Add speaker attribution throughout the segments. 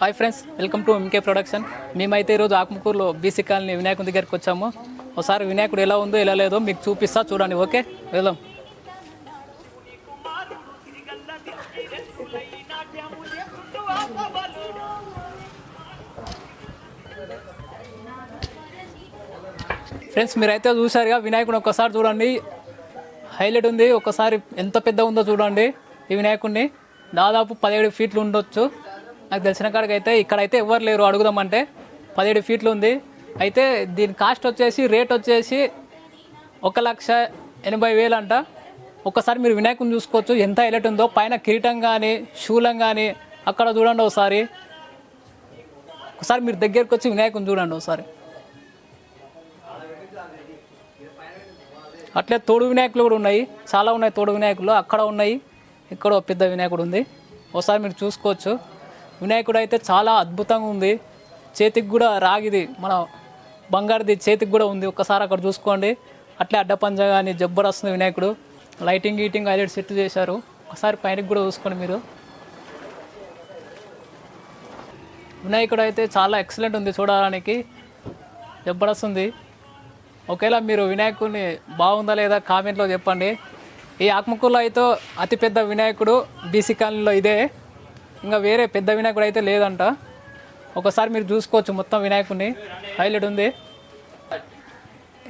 Speaker 1: Hi friends welcome to MK production మేమైతే ఈరోజు ఆకుముకూరులో BC colony వినాయకుని దగ్గరికి వచ్చాము. ఒకసారి వినాయకుడు ఎలా ఉందో ఎలా లేదో మీకు చూపిస్తా చూడండి ఓకే? వెళ్దాం. ఫ్రెండ్స్ మీరైతే చూసారుగా వినాయకుడు ఒక్కసారి చూడండి. హైలైట్ ఉంది. ఒకసారి ఎంత పెద్ద ఉందో చూడండి ఈ వినాయకుడిని దాదాపు పదిహేడు ఫీట్లు ఉండొచ్చు. నాకు తెలిసిన కాడికి అయితే ఇక్కడైతే ఎవరు లేరు. అడుగుదామంటే పదిహేడు ఫీట్లు ఉంది. అయితే దీని కాస్ట్ వచ్చేసి రేట్ వచ్చేసి ఒక లక్ష ఎనభై వేలు అంట. ఒకసారి మీరు వినాయకుని చూసుకోవచ్చు. ఎంత హైలైట్ ఉందో. పైన కిరీటం కానీ శూలం కానీ అక్కడ చూడండి ఒకసారి. ఒకసారి మీరు దగ్గరికి వచ్చి వినాయకుని చూడండి ఒకసారి. అట్లే తోడు వినాయకులు కూడా ఉన్నాయి. చాలా ఉన్నాయి తోడు వినాయకులు. అక్కడ ఉన్నాయి. ఇక్కడ పెద్ద వినాయకుడు ఉంది. ఒకసారి మీరు చూసుకోవచ్చు. వినాయకుడు అయితే చాలా అద్భుతంగా ఉంది. చేతికి కూడా రాగిది మన బంగారుది చేతికి కూడా ఉంది. ఒకసారి అక్కడ చూసుకోండి. అట్లే అడ్డపంజ కానీ జబ్బర్ వస్తుంది వినాయకుడు. లైటింగ్ గీటింగ్ హైలైట్ సెట్ చేశారు. ఒకసారి పైనకి కూడా చూసుకోండి మీరు. వినాయకుడు అయితే చాలా ఎక్సలెంట్ ఉంది చూడడానికి. జబర్దస్త్ ఉంది ఒకవేళ మీరు వినాయకుడిని బాగుందా లేదా కామెంట్లో చెప్పండి. ఈ ఆత్మకూరులో అయితే అతిపెద్ద వినాయకుడు బీసీ కాలనీలో ఇదే. ఇంకా వేరే పెద్ద వినాయకుడు అయితే లేదంట. ఒకసారి మీరు చూసుకోవచ్చు మొత్తం వినాయకుడిని. హైలైట్ ఉంది.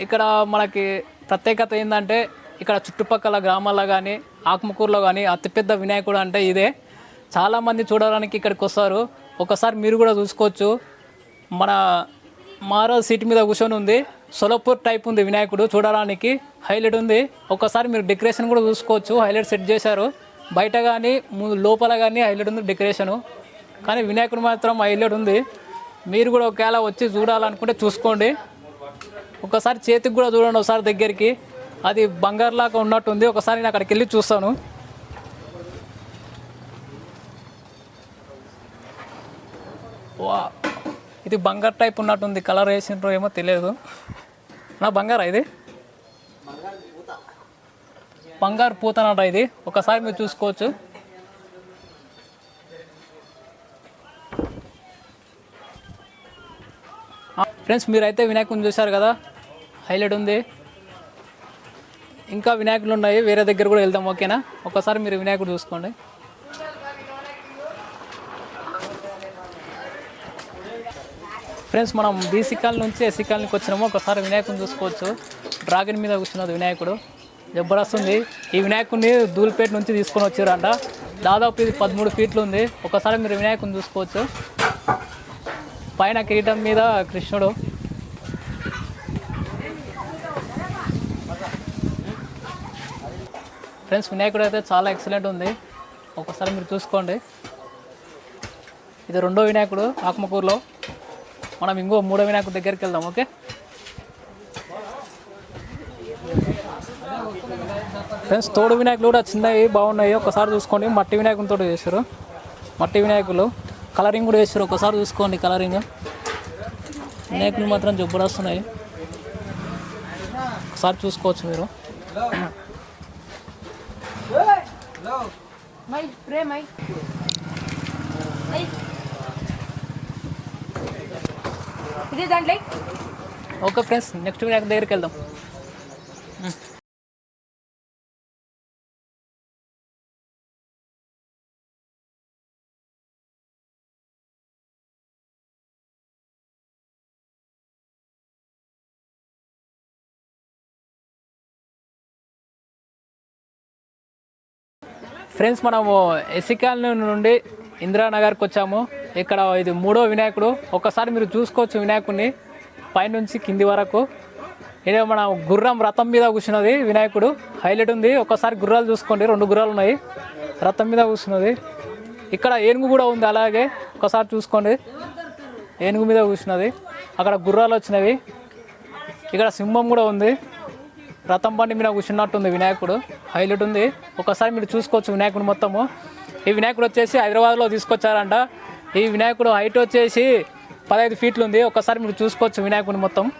Speaker 1: ఇక్కడ మనకి ప్రత్యేకత ఏంటంటే ఇక్కడ చుట్టుపక్కల గ్రామాల్లో కానీ ఆత్మకూరులో కానీ అతిపెద్ద వినాయకుడు అంటే ఇదే. చాలామంది చూడడానికి ఇక్కడికి వస్తారు. ఒకసారి మీరు కూడా చూసుకోవచ్చు. మన మారో సీట్ మీద కూర్చొని ఉంది. సొలపూర్ టైప్ ఉంది వినాయకుడు చూడడానికి. హైలైట్ ఉంది. ఒకసారి మీరు డెకరేషన్ కూడా చూసుకోవచ్చు. హైలైట్ సెట్ చేశారు. బయట కానీ లోపల కానీ హైలైట్ ఉంది డెకరేషను. కానీ వినాయకుడు మాత్రం హైలైట్ ఉంది మీరు కూడా ఒకవేళ వచ్చి చూడాలనుకుంటే చూసుకోండి. ఒకసారి చేతికి కూడా చూడండి ఒకసారి దగ్గరికి. అది బంగారులాగా ఉన్నట్టుంది. ఒకసారి నేను అక్కడికి వెళ్ళి చూస్తాను. వా. ఇది బంగారు టైప్ ఉన్నట్టుంది. కలర్ వేసిండ్రో ఏమో తెలియదు. నా బంగారా ఇది? బంగారు పూతనట ఇది. ఒకసారి మీరు చూసుకోవచ్చు. ఫ్రెండ్స్ మీరైతే వినాయకుని చూశారు కదా? హైలైట్ ఉంది. ఇంకా వినాయకులు ఉన్నాయి. వేరే దగ్గర కూడా వెళ్దాం ఓకేనా? ఒకసారి మీరు వినాయకుడు చూసుకోండి. ఫ్రెండ్స్ మనం బీసీ కాలనీ నుంచి ఎస్సీ కాలనీకి వచ్చినాము. ఒకసారి వినాయకుని చూసుకోవచ్చు. డ్రాగన్ మీద కూర్చున్నది వినాయకుడు. జబర్దస్త్ ఉంది. ఈ వినాయకుడిని ధూల్పేట నుంచి తీసుకొని వచ్చారంట దాదాపు ఇది పదమూడు ఫీట్లు ఉంది. ఒకసారి మీరు వినాయకుని చూసుకోవచ్చు. పైన కిరీటం మీద కృష్ణుడు. ఫ్రెండ్స్ వినాయకుడు అయితే చాలా ఎక్సలెంట్ ఉంది. ఒకసారి మీరు చూసుకోండి. ఇది రెండో వినాయకుడు ఆత్మకూరులో. మనం ఇంకో మూడో వినాయకుడి దగ్గరికి వెళ్దాం ఓకే? ఫ్రెండ్స్ తోడు వినాయకులు కూడా చిన్నవి బాగున్నాయి. ఒకసారి చూసుకోండి. మట్టి వినాయకునితో చేశారు. మట్టి వినాయకులు. కలరింగ్ కూడా చేశారు. ఒకసారి చూసుకోండి కలరింగ్ వినాయకులు మాత్రం జబ్బుడొస్తున్నాయి ఒకసారి చూసుకోవచ్చు మీరు. ఓకే ఫ్రెండ్స్ నెక్స్ట్ వినాయక దగ్గరికి వెళ్దాం. ఫ్రెండ్స్ మనము ఎసికాల్ నుండి ఇందిరానగర్కి వచ్చాము. ఇక్కడ ఇది మూడో వినాయకుడు. ఒకసారి మీరు చూసుకోవచ్చు వినాయకుడిని పైనుంచి కింది వరకు. ఇదే మన గుర్రం రథం మీద కూర్చున్నది వినాయకుడు. హైలైట్ ఉంది. ఒకసారి గుర్రాలు చూసుకోండి. రెండు గుర్రాలు ఉన్నాయి. రథం మీద కూర్చున్నది. ఇక్కడ ఏనుగు కూడా ఉంది అలాగే. ఒకసారి చూసుకోండి. ఏనుగు మీద కూర్చున్నది. అక్కడ గుర్రాలు వచ్చినవి. ఇక్కడ సింహం కూడా ఉంది. రథం బండి మీద కూర్చున్నట్టుంది వినాయకుడు. హైలైట్ ఉంది. ఒకసారి మీరు చూసుకోవచ్చు వినాయకుడు మొత్తము. ఈ వినాయకుడు వచ్చేసి హైదరాబాద్లో తీసుకొచ్చారంట. ఈ వినాయకుడు హైట్ వచ్చేసి పదహైదు ఫీట్లు ఉంది. ఒకసారి మీరు చూసుకోవచ్చు వినాయకుడు మొత్తం.